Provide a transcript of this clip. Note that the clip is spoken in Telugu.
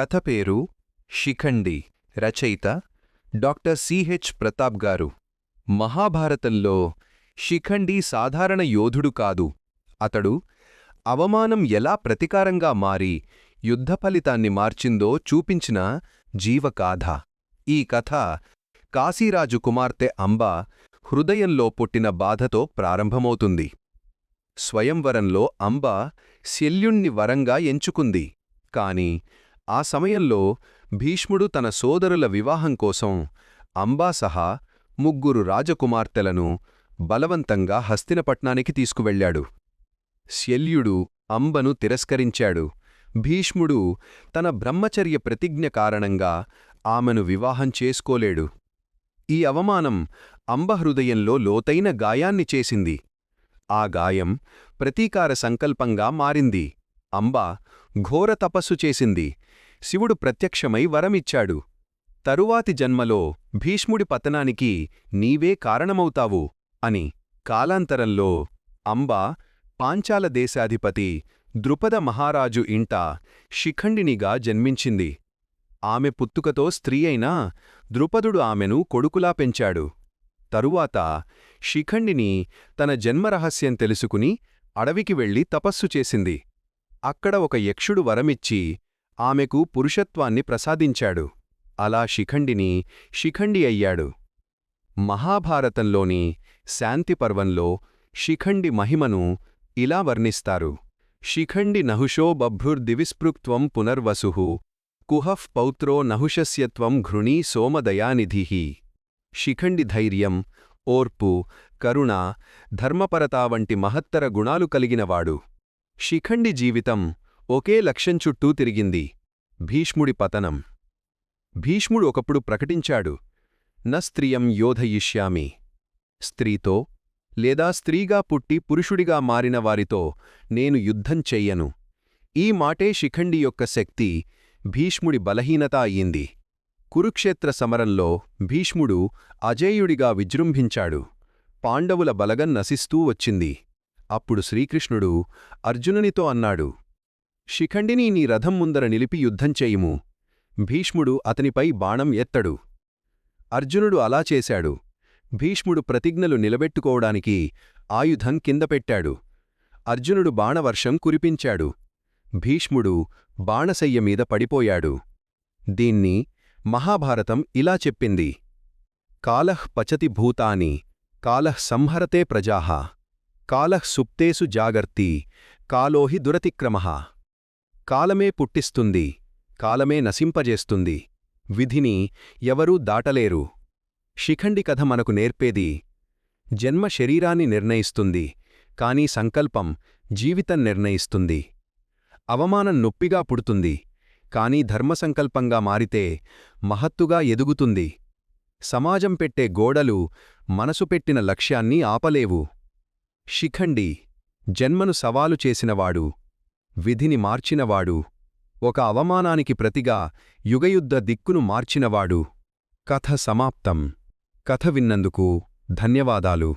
కథ పేరు శిఖండి. రచయిత డాక్టర్ సిహెచ్ ప్రతాప్ గారు. మహాభారతంలో శిఖండి సాధారణ యోధుడు కాదు. అతడు అవమానం ఎలా ప్రతికారంగా మారి యుద్ధ ఫలితాన్ని మార్చిందో చూపించిన జీవగాథ. ఈ కథ కాశీరాజు కుమార్తె అంబ హృదయంలో పుట్టిన బాధతో ప్రారంభమవుతుంది. స్వయంవరంలో అంబ శల్యుణ్ణి వరంగా ఎంచుకుంది. కాని ఆ సమయంలో భీష్ముడు తన సోదరుల వివాహం కోసం అంబా సహా ముగ్గురు రాజకుమార్తెలను బలవంతంగా హస్తినపట్నానికి తీసుకువెళ్ళాడు. శల్యుడు అంబను తిరస్కరించాడు. భీష్ముడు తన బ్రహ్మచర్య ప్రతిజ్ఞ కారణంగా ఆమెను వివాహం చేసుకోలేడు. ఈ అవమానం అంబ హృదయంలో లోతైన గాయాన్ని చేసింది. ఆ గాయం ప్రతీకార సంకల్పంగా మారింది. అంబ ఘోర తపస్సు చేసింది. శివుడు ప్రత్యక్షమై వరమిచ్చాడు. తరువాతి జన్మలో భీష్ముడి పతనానికి నీవే కారణమవుతావు అని కాలాంతరంలో అంబ పాంచాల దేశాధిపతి ద్రుపద మహారాజు ఇంట శిఖండినిగా జన్మించింది. ఆమె పుత్తుకతో స్త్రీ అయినా ద్రుపదుడు ఆమెను కొడుకులా పెంచాడు. తరువాత శిఖండిని తన జన్మరహస్యం తెలుసుకుని అడవికి వెళ్ళి తపస్సు చేసింది. అక్కడ ఒక యక్షుడు వరమిచ్చి ఆమెకు పురుషత్వాన్ని ప్రసాదించాడు. అలా శిఖండిని శిఖండి అయ్యాడు. మహాభారతంలోని శాంతిపర్వంలో శిఖండి మహిమను ఇలా వర్ణిస్తారు. శిఖండి నహుషో బభ్రుర్దివిస్పృక్త్వం పునర్వసు కుహః పౌత్రో నహుషస్యత్వం ఘృణీ సోమదయానిధి. శిఖండి ధైర్యం ఓర్పు కరుణ ధర్మపరత వంటి మహత్తర గుణాలు కలిగినవాడు. శిఖండి జీవితం ఒకే లక్ష్యం చుట్టూ తిరిగింది. భీష్ముడి పతనం. భీష్ముడు ఒకప్పుడు ప్రకటించాడు. న స్త్రియం యోధయిష్యామి. స్త్రీతో లేదా స్త్రీగా పుట్టి పురుషుడిగా మారిన వారితో నేను యుద్ధం చెయ్యను. ఈ మాటే శిఖండి యొక్క శక్తి. భీష్ముడి బలహీనత అయింది కురుక్షేత్ర సమరంలో భీష్ముడు అజేయుడిగా విజృంభించాడు. పాండవుల బలగం నశిస్తూ వచ్చింది. అప్పుడు శ్రీకృష్ణుడు అర్జునునితో అన్నాడు. శిఖండిని నీ రథం ముందర నిలిపి యుద్ధం చేయుము. భీష్ముడు అతనిపై బాణం ఎత్తడు. అర్జునుడు అలా చేశాడు. భీష్ముడు ప్రతిజ్ఞలు నిలబెట్టుకోవడానికి ఆయుధం కింద పెట్టాడు. అర్జునుడు బాణవర్షం కురిపించాడు. భీష్ముడు బాణశయ్య మీద పడిపోయాడు. దీన్ని మహాభారతం ఇలా చెప్పింది. కాలః పచతి భూతాని కాలః సంహరతే ప్రజాః కాలః సుప్తేసు జాగర్తి కాలోహి దురతిక్రమః. కాలమే పుట్టిస్తుంది కాలమే నశింపజేస్తుంది. విధిని ఎవరూ దాటలేరు. శిఖండి కథ మనకు నేర్పేది జన్మ శరీరాన్ని నిర్ణయిస్తుంది కానీ సంకల్పం జీవితం నిర్ణయిస్తుంది. అవమానం నొప్పిగా పుడుతుంది కానీ ధర్మసంకల్పంగా మారితే మహత్తుగా ఎదుగుతుంది. సమాజం పెట్టే గోడలు మనసు పెట్టిన లక్ష్యాన్ని ఆపలేవు. శిఖండి జన్మను సవాలు చేసినవాడు విధిని మార్చినవాడు ఒక అవమానానికి ప్రతిగా యుగయుద్ధ దిక్కును మార్చినవాడు. కథ సమాప్తం. కథ విన్నందుకు ధన్యవాదాలు.